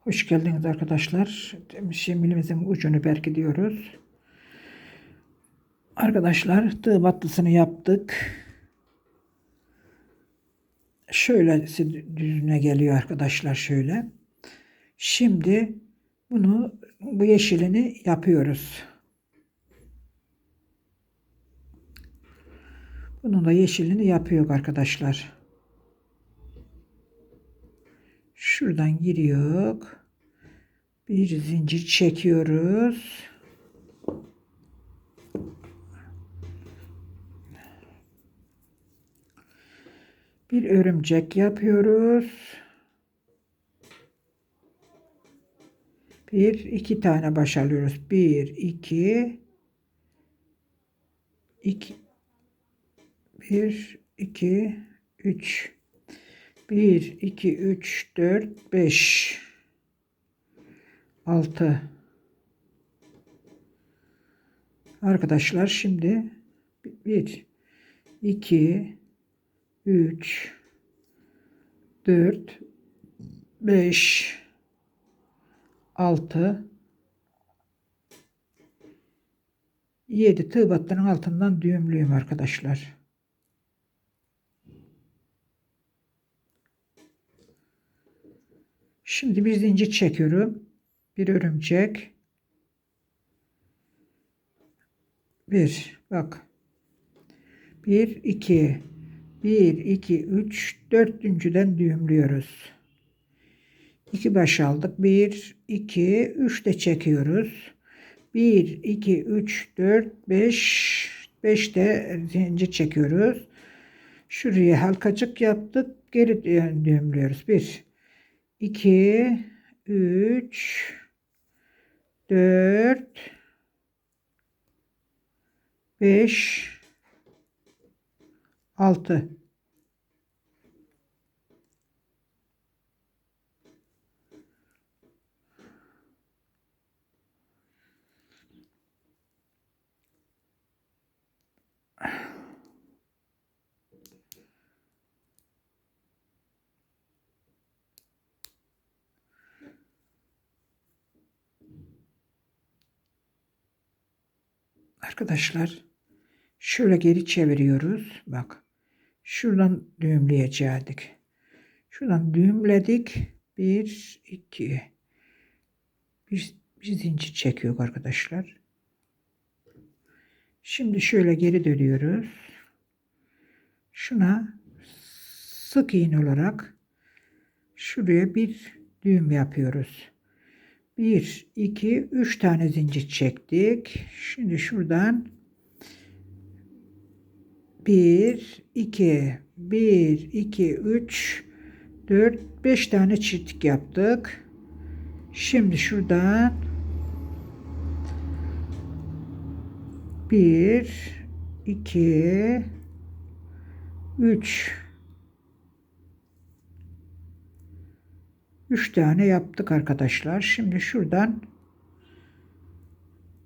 Hoş geldiniz arkadaşlar. Şimdilimizin ucunu belki diyoruz. Arkadaşlar tığ battısını yaptık. Şöyle düzüne geliyor arkadaşlar şöyle. Şimdi bunu bu yeşilini yapıyoruz. Bunun da yeşilini yapıyor arkadaşlar. Şuradan giriyor. Bir zincir çekiyoruz. Bir örümcek yapıyoruz. Bir, iki tane baş alıyoruz. Bir, iki, iki, bir, iki, üç. 1, 2, 3, 4, 5, 6. Arkadaşlar şimdi 1, 2, 3, 4, 5, 6, 7 tığ battının altından düğümlüyüm arkadaşlar. Şimdi bir zincir çekiyorum. Bir örümcek. Bir. Bak. Bir, iki. Bir, iki, üç, dördüncüden düğümlüyoruz. İki baş aldık. Bir, iki, üç de çekiyoruz. Bir, iki, üç, dört, beş. Beş de zincir çekiyoruz. Şuraya halkacık yaptık. Geri düğümlüyoruz. Bir, 2 3 4 5 6 Arkadaşlar şöyle geri çeviriyoruz. Bak şuradan düğümleyecektik. Şuradan düğümledik. Bir, iki. Bir, bir zincir çekiyor arkadaşlar. Şimdi şöyle geri dönüyoruz. Şuna sık iğne olarak şuraya bir düğüm yapıyoruz. 1, 2, 3 tane zincir çektik. Şimdi şuradan 1, 2, 1, 2, 3, 4, 5 tane çiftlik yaptık. Şimdi şuradan 1, 2, 3, 3 tane yaptık arkadaşlar. Şimdi şuradan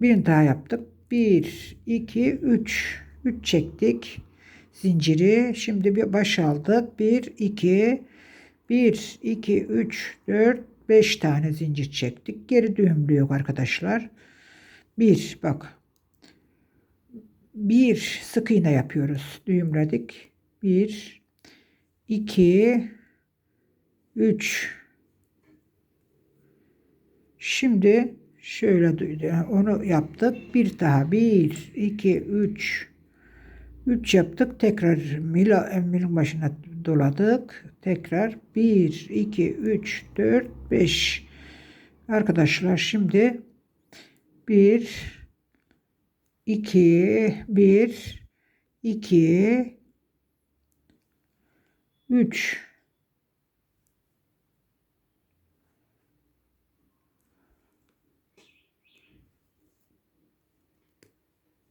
bir daha yaptık. 1, 2, 3. 3 çektik. Zinciri. Şimdi bir baş aldık. 1, 2, 1, 2, 3, 4, 5 tane zincir çektik. Geri düğümlüyor arkadaşlar. 1 bak. 1 sık iğne yapıyoruz. Düğümledik. 1, 2, 3, Şimdi şöyle onu yaptık. Bir daha bir, iki, üç, üç yaptık. Tekrar mil, milin başına doladık. Tekrar bir, iki, üç, dört, beş. Arkadaşlar şimdi bir, iki, bir, iki, üç.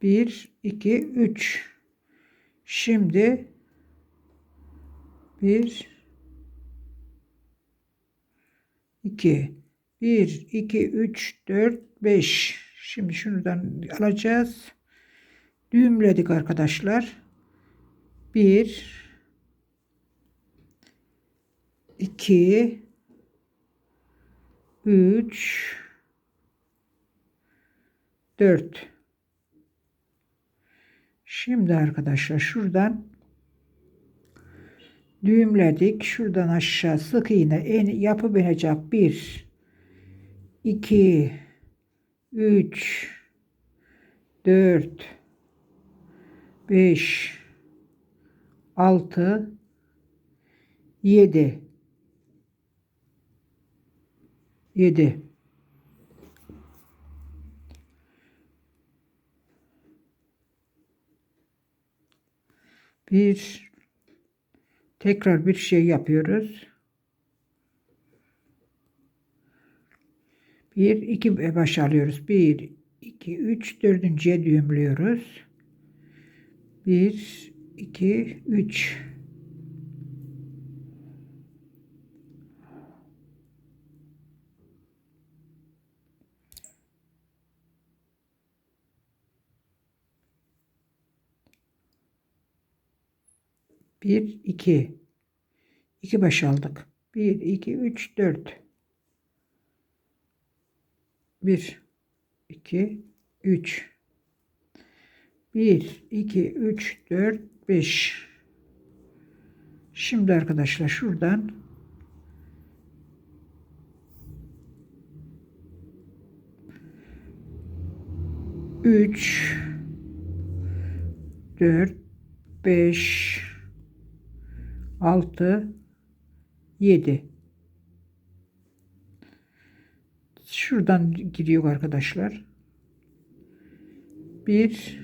Bir, iki, üç. Şimdi bir, iki, bir, iki, üç, dört, beş. Şimdi şuradan alacağız. Düğümledik arkadaşlar. Bir, iki, 3 4 Şimdi arkadaşlar şuradan düğümledik. Şuradan aşağı sık iğne en yapıp inecek 1 2 3 4 5 6 7 7 bir tekrar bir şey yapıyoruz. Bir iki baş alıyoruz. Bir iki üç dördüncüye düğümlüyoruz. Bir iki üç Bir, iki. İki baş aldık. Bir, iki, üç, dört. Bir, iki, üç. Bir, iki, üç, dört, beş. Şimdi arkadaşlar şuradan üç, dört, beş, 6 7 şuradan giriyor arkadaşlar. 1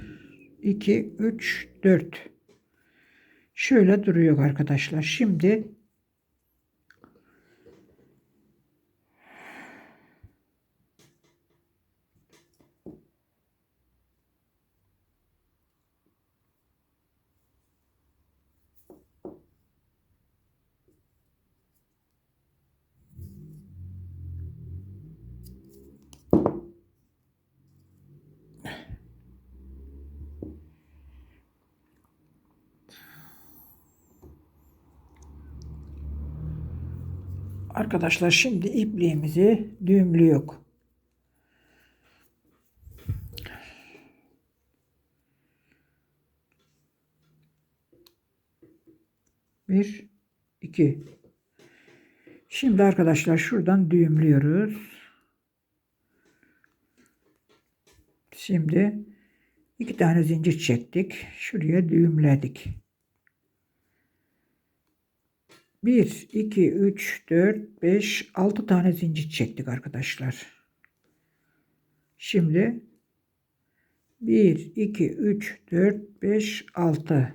2 3 4 şöyle duruyor arkadaşlar. Şimdi Arkadaşlar şimdi ipliğimizi düğümlüyor. Bir, iki. Şimdi arkadaşlar şuradan düğümlüyoruz. Şimdi iki tane zincir çektik. Şuraya düğümledik. 1, 2, 3, 4, 5, 6 tane zincir çektik arkadaşlar. Şimdi 1, 2, 3, 4, 5, 6.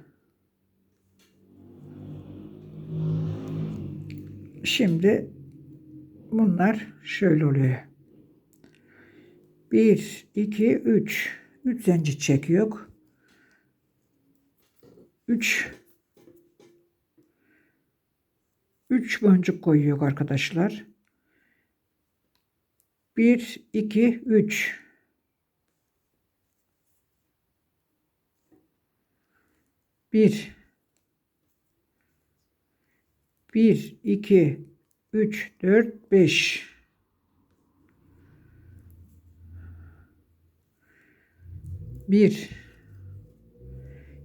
Şimdi bunlar şöyle oluyor. 1, 2, 3. 3 zincir çekiyor. 3 3 boncuk koyuyor arkadaşlar. 1 2 3 1 1 2 3 4 5 1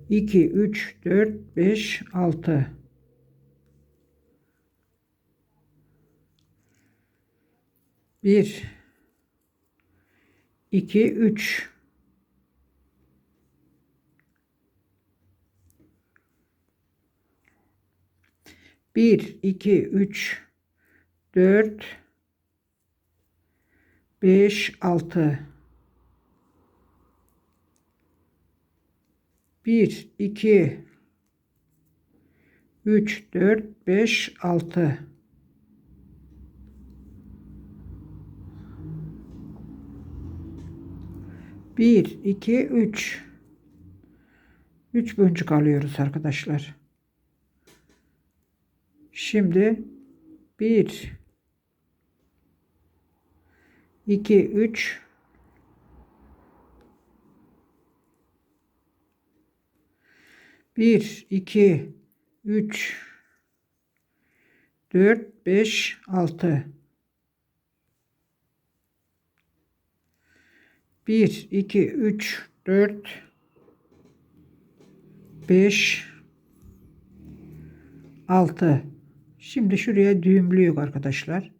2 3 4 5 6 1 2 3 1 2 3 4 5 6 1 2 3 4 5 6 1, 2, 3. 3 boncuk alıyoruz arkadaşlar. Şimdi 1, 2, 3, 1, 2, 3, 4, 5, 6. 1, 2, 3, 4, 5, 6. Şimdi şuraya düğümlüyor arkadaşlar.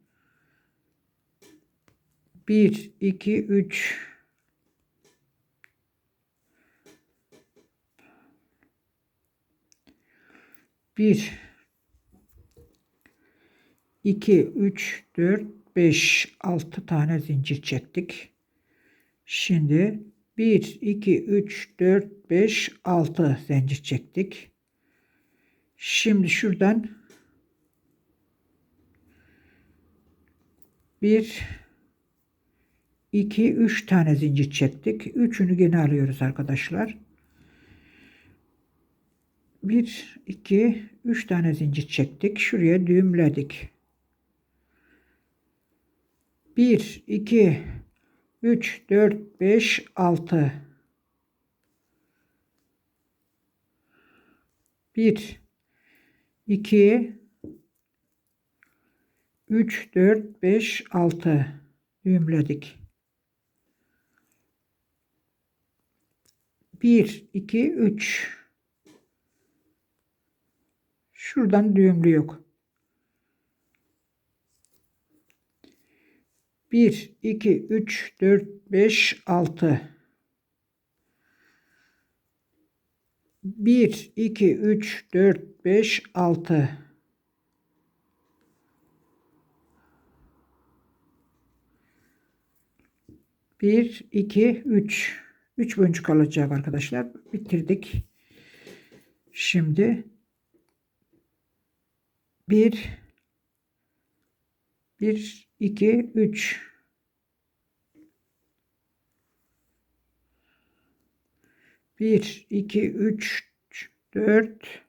1, 2, 3, 1, 2, 3, 4, 5, 6 tane zincir çektik. Şimdi 1, 2, 3, 4, 5, 6 zincir çektik. Şimdi şuradan 1, 2, 3 tane zincir çektik. Üçünü gene alıyoruz arkadaşlar. 1, 2, 3 tane zincir çektik. Şuraya düğümledik. 1, 2, 3, 4, 5, 6. 1, 2, 3, 4, 5, 6 düğümledik. 1, 2, 3. Şuradan düğümlü yok. 1, 2, 3, 4, 5, 6. 1, 2, 3, 4, 5, 6. Bir, iki, üç. Üç boncuk alacak arkadaşlar. Bitirdik. Şimdi bir, bir, iki, üç. Bir, iki, üç, dört,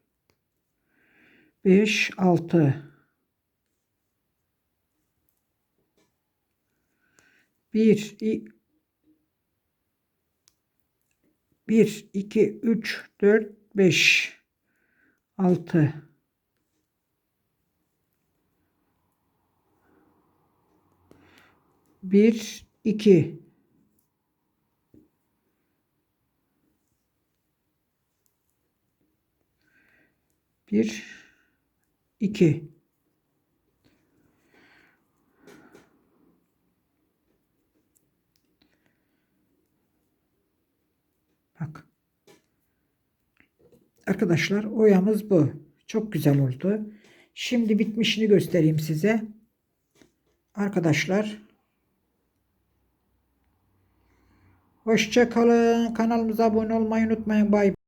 beş, altı. Bir, i- bir, iki, üç, dört, beş, altı. Bir, iki. Bir, iki. Bak. Arkadaşlar oyamız bu. Çok güzel oldu. Şimdi bitmişini göstereyim size. Arkadaşlar Hoşça kalın. Kanalımıza abone olmayı unutmayın. Bay